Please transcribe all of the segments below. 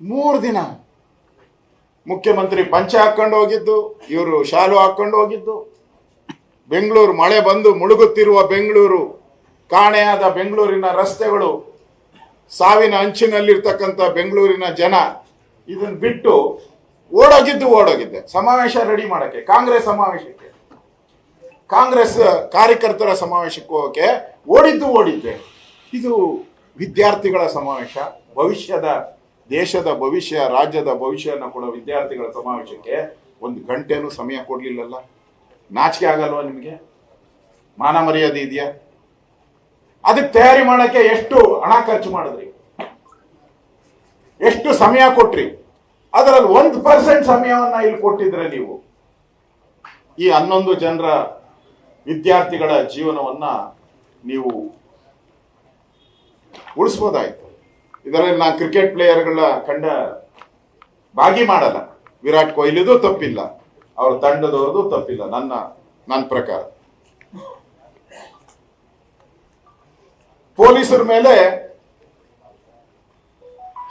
ಮೂರು ದಿನ ಮುಖ್ಯಮಂತ್ರಿ ಪಂಚೆ ಹಾಕೊಂಡು ಹೋಗಿದ್ದು, ಇವರು ಶಾಲು ಹಾಕೊಂಡು ಹೋಗಿದ್ದು. ಬೆಂಗಳೂರು ಮಳೆ ಬಂದು ಮುಳುಗುತ್ತಿರುವ ಬೆಂಗಳೂರು, ಕಾಣೆಯಾದ ಬೆಂಗಳೂರಿನ ರಸ್ತೆಗಳು, ಸಾವಿನ ಅಂಚಿನಲ್ಲಿರ್ತಕ್ಕಂಥ ಬೆಂಗಳೂರಿನ ಜನ ಇದನ್ನು ಬಿಟ್ಟು ಓಡೋಗಿದ್ದು ಓಡೋಗಿದ್ದೆ. ಸಮಾವೇಶ ರೆಡಿ ಮಾಡೋಕ್ಕೆ, ಕಾಂಗ್ರೆಸ್ ಸಮಾವೇಶಕ್ಕೆ. ಕಾಂಗ್ರೆಸ್ ಕಾರ್ಯಕರ್ತರ ಸಮಾವೇಶಕ್ಕೆ ಹೋಗಕ್ಕೆ ಓಡಿದ್ದು ಓಡಿದ್ದೆ. ಇದು ವಿದ್ಯಾರ್ಥಿಗಳ ಸಮಾವೇಶ, ಭವಿಷ್ಯದ ದೇಶದ ಭವಿಷ್ಯ, ರಾಜ್ಯದ ಭವಿಷ್ಯನ ಕೊಡೋ ವಿದ್ಯಾರ್ಥಿಗಳ ಸಮಾವೇಶಕ್ಕೆ ಒಂದು ಗಂಟೆನೂ ಸಮಯ ಕೊಡ್ಲಿಲ್ಲಲ್ಲ? ನಾಚಿಕೆ ಆಗಲ್ವಾ ನಿಮಗೆ? ಮಾನ ಮರ್ಯಾದೆ ಇದೆಯಾ? ಅದಕ್ಕೆ ತಯಾರಿ ಮಾಡೋಕ್ಕೆ ಎಷ್ಟು ಹಣ ಖರ್ಚು ಮಾಡಿದ್ರಿ? ಎಷ್ಟು ಸಮಯ ಕೊಟ್ರಿ? ಅದರಲ್ಲಿ ಒಂದು ಪರ್ಸೆಂಟ್ ಸಮಯವನ್ನ ಇಲ್ಲಿ ಕೊಟ್ಟಿದ್ರೆ ನೀವು. ಈ ಹನ್ನೊಂದು ಜನರ ವಿದ್ಯಾರ್ಥಿಗಳ ಜೀವನವನ್ನ ನೀವು ಉಳಿಸ್ಬೋದಾಯ್ತು. ಇದರಲ್ಲಿ ನಾನು ಕ್ರಿಕೆಟ್ ಪ್ಲೇಯರ್ಗಳ ಕಂಡ ಭಾಗಿ ಮಾಡಲ್ಲ. ವಿರಾಟ್ ಕೊಹ್ಲಿದು ತಪ್ಪಿಲ್ಲ. ಅವ್ರ ತಂಡದವ್ರದ್ದು ತಪ್ಪಿಲ್ಲ. ನನ್ನ ನನ್ನ ಪ್ರಕಾರ. ಪೊಲೀಸರ ಮೇಲೆ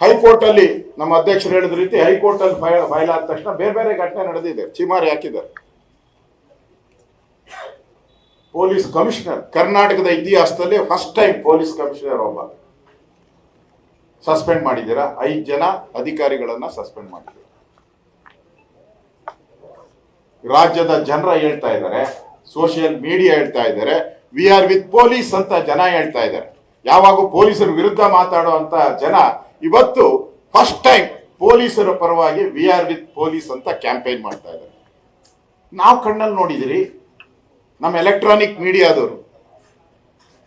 ಹೈಕೋರ್ಟ್ ಅಲ್ಲಿ ನಮ್ಮ ಅಧ್ಯಕ್ಷರು ಹೇಳಿದ ರೀತಿ ಹೈಕೋರ್ಟ್ ಅಲ್ಲಿ ಫೈಲ್ ಆದ ತಕ್ಷಣ ಬೇರೆ ಬೇರೆ ಘಟನೆ ನಡೆದಿದೆ. ಚಿಮಾರಿ ಹಾಕಿದ್ದಾರೆ. Police commissioner. ಕರ್ನಾಟಕದ ಇತಿಹಾಸದಲ್ಲಿ ಫಸ್ಟ್ ಟೈಮ್ ಪೊಲೀಸ್ ಕಮಿಷನರ್ ಒಬ್ಬ. ಸಸ್ಪೆಂಡ್ ಮಾಡಿದ್ದೀರಾ? ಐದು ಜನ ಅಧಿಕಾರಿಗಳನ್ನ ಸಸ್ಪೆಂಡ್ ಮಾಡಿದ್ದೀರಾ? ರಾಜ್ಯದ ಜನರ ಹೇಳ್ತಾ ಇದ್ದಾರೆ ಸೋಷಿಯಲ್ ಮೀಡಿಯಾ ಹೇಳ್ತಾ ಇದ್ದಾರೆ ವಿ ಆರ್ ವಿತ್ ಪೊಲೀಸ್ ಅಂತ ಜನ ಹೇಳ್ತಾ ಇದ್ದಾರೆ. ಯಾವಾಗ ಪೊಲೀಸರ ವಿರುದ್ಧ ಮಾತಾಡುವಂತ ಜನ ಇವತ್ತು ಫಸ್ಟ್ ಟೈಮ್ ಪೊಲೀಸರ ಪರವಾಗಿ ವಿ ಆರ್ ವಿತ್ ಪೊಲೀಸ್ ಅಂತ ಕ್ಯಾಂಪೇನ್ ಮಾಡ್ತಾ ಇದ್ದಾರೆ. ನಾವು ಕಣ್ಣಲ್ಲಿ ನೋಡಿದಿರಿ, ನಮ್ಮ ಎಲೆಕ್ಟ್ರಾನಿಕ್ ಮೀಡಿಯಾದವರು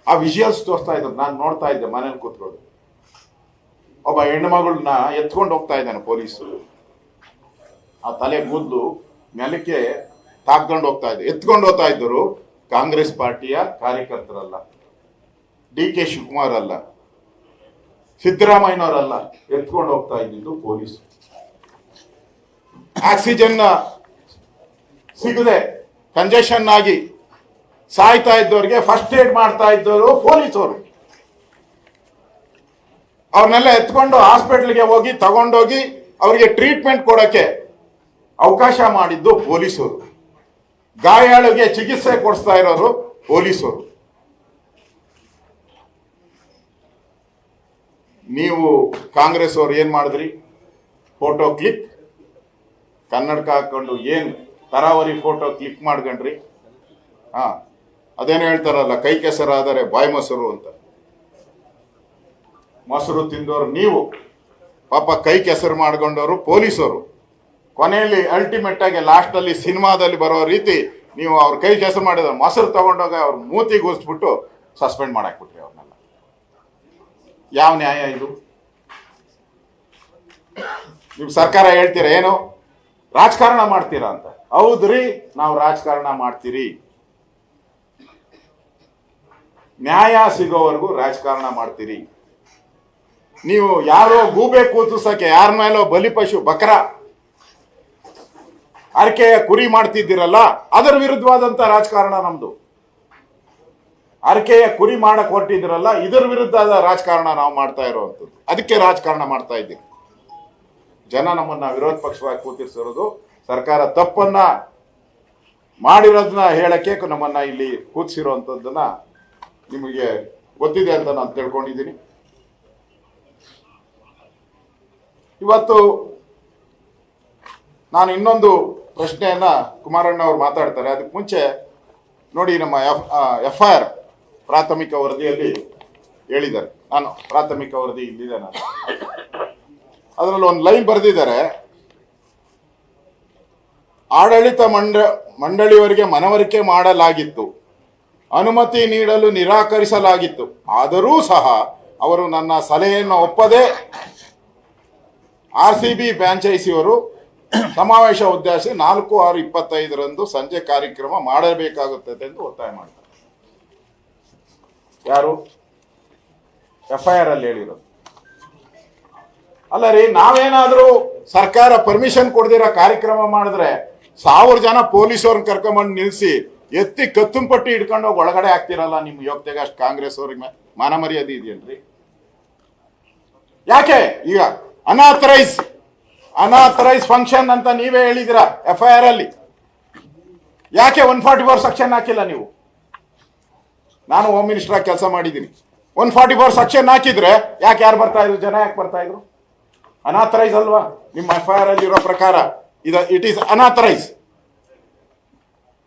ಆ ವಿಜುವಲ್ಸ್ ತೋರಿಸ್ತಾ ಇದ್ರು, ನಾನು ನೋಡ್ತಾ ಇದ್ದೆ ಮನೇಲಿ ಕೂತ್ಕೊಂಡು. ಒಬ್ಬ ಹೆಣ್ಮಗಳನ್ನ ಎತ್ಕೊಂಡು ಹೋಗ್ತಾ ಇದ್ದಾನೆ ಪೊಲೀಸು. ಆ ತಲೆ ಗುದ್ದು ನೆಲಕ್ಕೆ ತಾಕೊಂಡು ಹೋಗ್ತಾ ಇದ್ದೆ ಎತ್ಕೊಂಡು ಹೋಗ್ತಾ ಇದ್ದರು ಕಾಂಗ್ರೆಸ್ ಪಾರ್ಟಿಯ ಕಾರ್ಯಕರ್ತರಲ್ಲ, ಡಿ ಕೆ ಶಿವಕುಮಾರ್ ಅಲ್ಲ, ಸಿದ್ದರಾಮಯ್ಯನವರಲ್ಲ ಎತ್ಕೊಂಡು ಹೋಗ್ತಾ ಇದ್ದಿದ್ದು ಪೊಲೀಸ್. ಆಕ್ಸಿಜನ್ ಸಿಗದೆ ಕಂಜೆಷನ್ ಆಗಿ ಸಾಯ್ತಾ ಇದ್ದವ್ರಿಗೆ ಫಸ್ಟ್ ಏಡ್ ಮಾಡ್ತಾ ಇದ್ದವರು ಪೊಲೀಸರು ಅವ್ರನ್ನೆಲ್ಲ ಎತ್ಕೊಂಡು ಹಾಸ್ಪಿಟ್ಲಿಗೆ ಹೋಗಿ ತಗೊಂಡೋಗಿ ಅವರಿಗೆ ಟ್ರೀಟ್ಮೆಂಟ್ ಕೊಡಕ್ಕೆ ಅವಕಾಶ ಮಾಡಿದ್ದು ಪೊಲೀಸರು. ಗಾಯಾಳಿಗೆ ಚಿಕಿತ್ಸೆ ಕೊಡಿಸ್ತಾ ಇರೋರು ಪೊಲೀಸರು. ನೀವು ಕಾಂಗ್ರೆಸ್ ಅವ್ರು ಏನ್ ಮಾಡಿದ್ರಿ? ಫೋಟೋ ಕ್ಲಿಕ್ ಕನ್ನಡಕ ಹಾಕೊಂಡು ಏನ್ ತರಾವರಿ ಫೋಟೋ ಕ್ಲಿಕ್ ಮಾಡ್ಕೊಂಡ್ರಿ? ಹಾ, ಅದೇನು ಹೇಳ್ತಾರಲ್ಲ ಕೈ ಕೆಸರಾದರೆ ಬಾಯಿ ಮೊಸರು ಅಂತ. ಮೊಸರು ತಿಂದವರು ನೀವು. ಪಾಪ ಕೈ ಕೆಸರು ಮಾಡ್ಕೊಂಡವರು ಪೊಲೀಸರು. ಕೊನೆಯಲ್ಲಿ ಅಲ್ಟಿಮೇಟ್ ಆಗಿ ಲಾಸ್ಟ್ ಅಲ್ಲಿ ಸಿನಿಮಾದಲ್ಲಿ ಬರೋ ರೀತಿ ನೀವು ಅವ್ರ ಕೈ ಕೆಸರು ಮಾಡಿದ ಮೊಸರು ತಗೊಂಡೋಗ ಅವ್ರ ಮೂತಿ ಕೂರಿಸ್ಬಿಟ್ಟು ಸಸ್ಪೆಂಡ್ ಮಾಡಾಕ್ಬಿಟ್ರಿ ಅವ್ರನ್ನೆಲ್ಲ. ಯಾವ ನ್ಯಾಯ ಇದು? ನೀವು ಸರ್ಕಾರ ಹೇಳ್ತೀರ ಏನು? ರಾಜಕಾರಣ ಮಾಡ್ತೀರಾ ಅಂತ. ಹೌದ್ರಿ ನಾವು ರಾಜಕಾರಣ ಮಾಡ್ತೀರಿ. ನ್ಯಾಯ ಸಿಗೋವರೆಗೂ ರಾಜಕಾರಣ ಮಾಡ್ತೀರಿ. ನೀವು ಯಾರೋ ಗೂಬೆ ಕೂತಿಸಕ್ಕೆ ಯಾರ ಮೇಲೋ ಬಲಿಪಶು ಬಕರ ಅರ್ಕೆಯ ಕುರಿ ಮಾಡ್ತಿದ್ದೀರಲ್ಲ, ಅದರ ವಿರುದ್ಧವಾದಂತ ರಾಜಕಾರಣ ನಮ್ದು. ಅರ್ಕೆಯ ಕುರಿ ಮಾಡಕ್ ಹೊರಟಿದ್ದೀರಲ್ಲ, ಇದರ ವಿರುದ್ಧದ ರಾಜಕಾರಣ ನಾವು ಮಾಡ್ತಾ ಇರುವಂತದ್ದು ಅದಕ್ಕೆ ರಾಜಕಾರಣ ಮಾಡ್ತಾ ಇದ್ದೀವಿ. ಜನ ನಮ್ಮನ್ನ ವಿರೋಧ ಪಕ್ಷವಾಗಿ ಕೂತಿರ್ಸಿರೋದು, ಸರ್ಕಾರ ತಪ್ಪನ್ನ ಮಾಡಿರೋದನ್ನ ಹೇಳಕ್ಕೆ ನಮ್ಮನ್ನ ಇಲ್ಲಿ ಕೂತಿಸಿರುವಂತದ್ದನ್ನ ನಿಮಗೆ ಗೊತ್ತಿದೆ ಅಂತ ನಾನು ತಿಳ್ಕೊಂಡಿದ್ದೀನಿ. ಇವತ್ತು ನಾನು ಇನ್ನೊಂದು ಪ್ರಶ್ನೆಯನ್ನ ಕುಮಾರಣ್ಣ ಅವರು ಮಾತಾಡ್ತಾರೆ. ಅದಕ್ಕೆ ಮುಂಚೆ ನೋಡಿ ನಮ್ಮ ಎಫ್ ಎಫ್ ಐ ಆರ್ ಪ್ರಾಥಮಿಕ ವರದಿಯಲ್ಲಿ ಹೇಳಿದ್ದಾರೆ. ನಾನು ಪ್ರಾಥಮಿಕ ವರದಿ ಇಲ್ಲಿದೆ ನಾನು. ಅದರಲ್ಲಿ ಒಂದು ಲೈನ್ ಬರೆದಿದ್ದಾರೆ. ಆಡಳಿತ ಮಂಡ ಮಂಡಳಿಯವರಿಗೆ ಮನವರಿಕೆ ಮಾಡಲಾಗಿತ್ತು. ಅನುಮತಿ ನೀಡಲು ನಿರಾಕರಿಸಲಾಗಿತ್ತು. ಆದರೂ ಸಹ ಅವರು ನನ್ನ ಸಲಹೆಯನ್ನು ಒಪ್ಪದೆ ಆರ್ ಸಿ ಬಿ ಫ್ರಾಂಚೈಸಿಯವರು ಸಮಾವೇಶ ಉದ್ದೇಶಿಸಿ ನಾಲ್ಕು ಆರು ಇಪ್ಪತ್ತೈದರಂದು ಸಂಜೆ ಕಾರ್ಯಕ್ರಮ ಮಾಡಬೇಕಾಗುತ್ತದೆ ಎಂದು ಒತ್ತಾಯ ಮಾಡ್ತಾರೆ. ಯಾರು? ಎಫ್ ಐ ಆರ್ ಅಲ್ಲಿ ಹೇಳಿರೋದು. ಅಲ್ಲ ರೀ, ನಾವೇನಾದರೂ ಸರ್ಕಾರ ಪರ್ಮಿಷನ್ ಕೊಡ್ದಿರೋ ಕಾರ್ಯಕ್ರಮ ಮಾಡಿದ್ರೆ ಸಾವಿರ ಜನ ಪೊಲೀಸವ್ರನ್ನ ಕರ್ಕೊಂಬಂದು ನಿಲ್ಸಿ ಎತ್ತಿ ಕತ್ತುಂಪಟ್ಟಿ ಹಿಡ್ಕೊಂಡು ಹೋಗಿ ಒಳಗಡೆ ಹಾಕ್ತಿರಲ್ಲ ನಿಮ್ಮ ಯೋಗ್ಯತೆಗೆ ಅಷ್ಟು ಕಾಂಗ್ರೆಸ್ ಅವ್ರಿಗೆ ಮಾನ ಇದೆಯೇನ್ರಿ ಯಾಕೆ? ಈಗ ಅನಾಥರೈಸ್ ಅನಾಥರೈಸ್ ಫಂಕ್ಷನ್ ಅಂತ ನೀವೇ ಹೇಳಿದಿರ ಎಫ್ ಐ ಆರ್ ಅಲ್ಲಿ? ಯಾಕೆ ಒನ್ ಫಾರ್ಟಿ ಫೋರ್ ಸೆಕ್ಷನ್ ಹಾಕಿಲ್ಲ ನೀವು? ನಾನು ಹೋಮ್ ಮಿನಿಸ್ಟರ್ ಆಗಿ ಕೆಲಸ ಮಾಡಿದ್ದೀನಿ. ಒನ್ ಫಾರ್ಟಿ ಫೋರ್ ಸೆಕ್ಷನ್ ಹಾಕಿದ್ರೆ ಯಾಕೆ ಯಾರು ಬರ್ತಾ ಇದ್ರು? ಜನ ಯಾಕೆ ಬರ್ತಾ ಇದ್ರು? ಅನಾಥರೈಸ್ ಅಲ್ವಾ? ನಿಮ್ಮ ಎಫ್ ಐ ಆರ್ ಅಲ್ಲಿ ಇರೋ ಪ್ರಕಾರ ಇದು ಇಟ್ ಈಸ್ ಅನಾಥರೈಸ್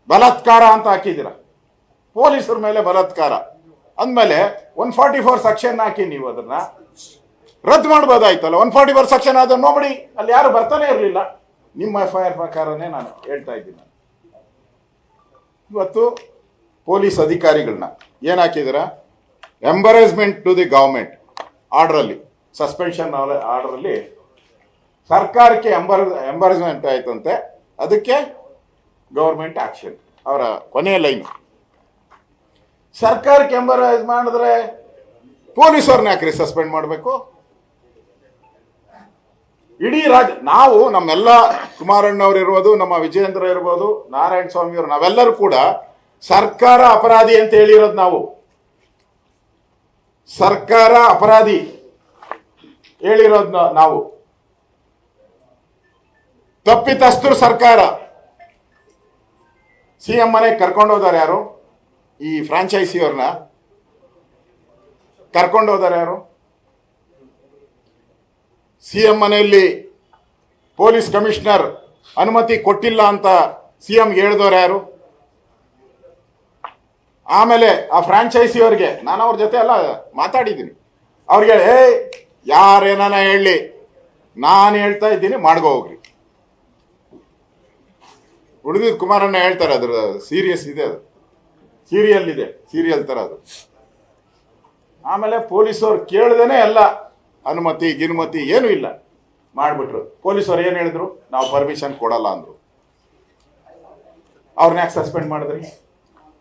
ಬಲಾತ್ಕಾರ ಅಂತ ಹಾಕಿದ್ದೀರ? ಪೊಲೀಸರ ಮೇಲೆ ಬಲಾತ್ಕಾರ. ಅಂದಮೇಲೆ ಒನ್ ಫಾರ್ಟಿ ಫೋರ್ ಸೆಕ್ಷನ್ ಹಾಕಿ ನೀವು ಅದನ್ನ ರದ್ದು ಮಾಡ್ಬೋದಾಯ್ತಲ್ಲ. ಒನ್ ಫಾರ್ಟಿ ಫೋರ್ ಸೆಕ್ಷನ್ ಆದ್ರೆ ನೋಡಿ ಅಲ್ಲಿ ಯಾರು ಬರ್ತಾನೆ ಇರಲಿಲ್ಲ. ನಿಮ್ಮ ಎಫ್ ಐ ಆರ್ ಪ್ರಕಾರನೇ ನಾನು ಹೇಳ್ತಾ ಇದ್ದೀನಿ. ಇವತ್ತು ಪೊಲೀಸ್ ಅಧಿಕಾರಿಗಳನ್ನ ಏನ್ ಎಂಬರೇಸ್ಮೆಂಟ್ ಟು ದಿ ಗವರ್ಮೆಂಟ್ ಆರ್ಡರಲ್ಲಿ ಸಸ್ಪೆನ್ಷನ್ ಆರ್ಡರಲ್ಲಿ ಸರ್ಕಾರಕ್ಕೆ ಎಂಬರ್ ಎಂಬರೇಸ್ಮೆಂಟ್ ಆಯ್ತಂತೆ. ಅದಕ್ಕೆ ಗೌರ್ಮೆಂಟ್ ಆಕ್ಷನ್ ಅವರ ಕೊನೆಯ ಲೈನ್ ಸರ್ಕಾರಕ್ಕೆ ಎಂಬರೈಸ್ ಮಾಡಿದ್ರೆ ಪೊಲೀಸವ್ರನ್ನ ಯಾಕ್ರಿ ಸಸ್ಪೆಂಡ್ ಮಾಡಬೇಕು? ಇಡೀ ರಾಜ ನಾವು ನಮ್ಮೆಲ್ಲ ಕುಮಾರಣ್ಣವ್ರು ಇರ್ಬೋದು ನಮ್ಮ ವಿಜಯೇಂದ್ರ ಇರ್ಬೋದು ನಾರಾಯಣ ಸ್ವಾಮಿ ಅವರು ನಾವೆಲ್ಲರೂ ಕೂಡ ಸರ್ಕಾರ ಅಪರಾಧಿ ಅಂತ ಹೇಳಿರೋದು ನಾವು. ಸರ್ಕಾರ ಅಪರಾಧಿ ಹೇಳಿರೋದು ನಾವು. ತಪ್ಪಿತಸ್ಥರು ಸರ್ಕಾರ. ಸಿ ಎಂ ಮನೆಗೆ ಯಾರು? ಈ ಫ್ರಾಂಚೈಸಿಯವ್ರನ್ನ. ಅವ್ರನ್ನ ಕರ್ಕೊಂಡು ಹೋದಾರೆ ಯಾರು? ಸಿ ಎಂ ಮನೆಯಲ್ಲಿ ಪೊಲೀಸ್ ಕಮಿಷನರ್ ಅನುಮತಿ ಕೊಟ್ಟಿಲ್ಲ ಅಂತ ಸಿ ಎಂ ಹೇಳಿದವ್ರು ಯಾರು? ಆಮೇಲೆ ಆ ಫ್ರಾಂಚೈಸಿ ಅವ್ರಿಗೆ ನಾನು ಅವ್ರ ಜೊತೆ ಎಲ್ಲ ಮಾತಾಡಿದ್ದೀನಿ. ಅವ್ರಿಗೆ ಹೇಳಿ, ಏಯ್ ಯಾರೇನಾನ ಹೇಳಿ ನಾನು ಹೇಳ್ತಾ ಇದ್ದೀನಿ ಮಾಡ್ಕೋ ಹೋಗ್ರಿ. ಉಳಿದಿದ್ದು ಕುಮಾರಣ್ಣ ಹೇಳ್ತಾರೆ ಅದ್ರ ಸೀರಿಯಸ್ ಇದೆ ಅದು. ಸೀರಿಯಲ್ ಇದೆ ಸೀರಿಯಲ್ ತರ ಅದು. ಆಮೇಲೆ ಪೊಲೀಸವ್ರು ಕೇಳ್ದೇನೆ ಎಲ್ಲ ಅನುಮತಿ, ಗಿನುಮತಿ ಏನೂ ಇಲ್ಲ. ಮಾಡ್ಬಿಟ್ರು. ಪೊಲೀಸರು ಏನು ಹೇಳಿದ್ರು? ನಾವು ಪರ್ಮಿಷನ್ ಕೊಡಲ್ಲ ಅಂದ್ರು. ಅವ್ರನ್ನ ಯಾಕೆ ಸಸ್ಪೆಂಡ್ ಮಾಡಿದ್ರಿ?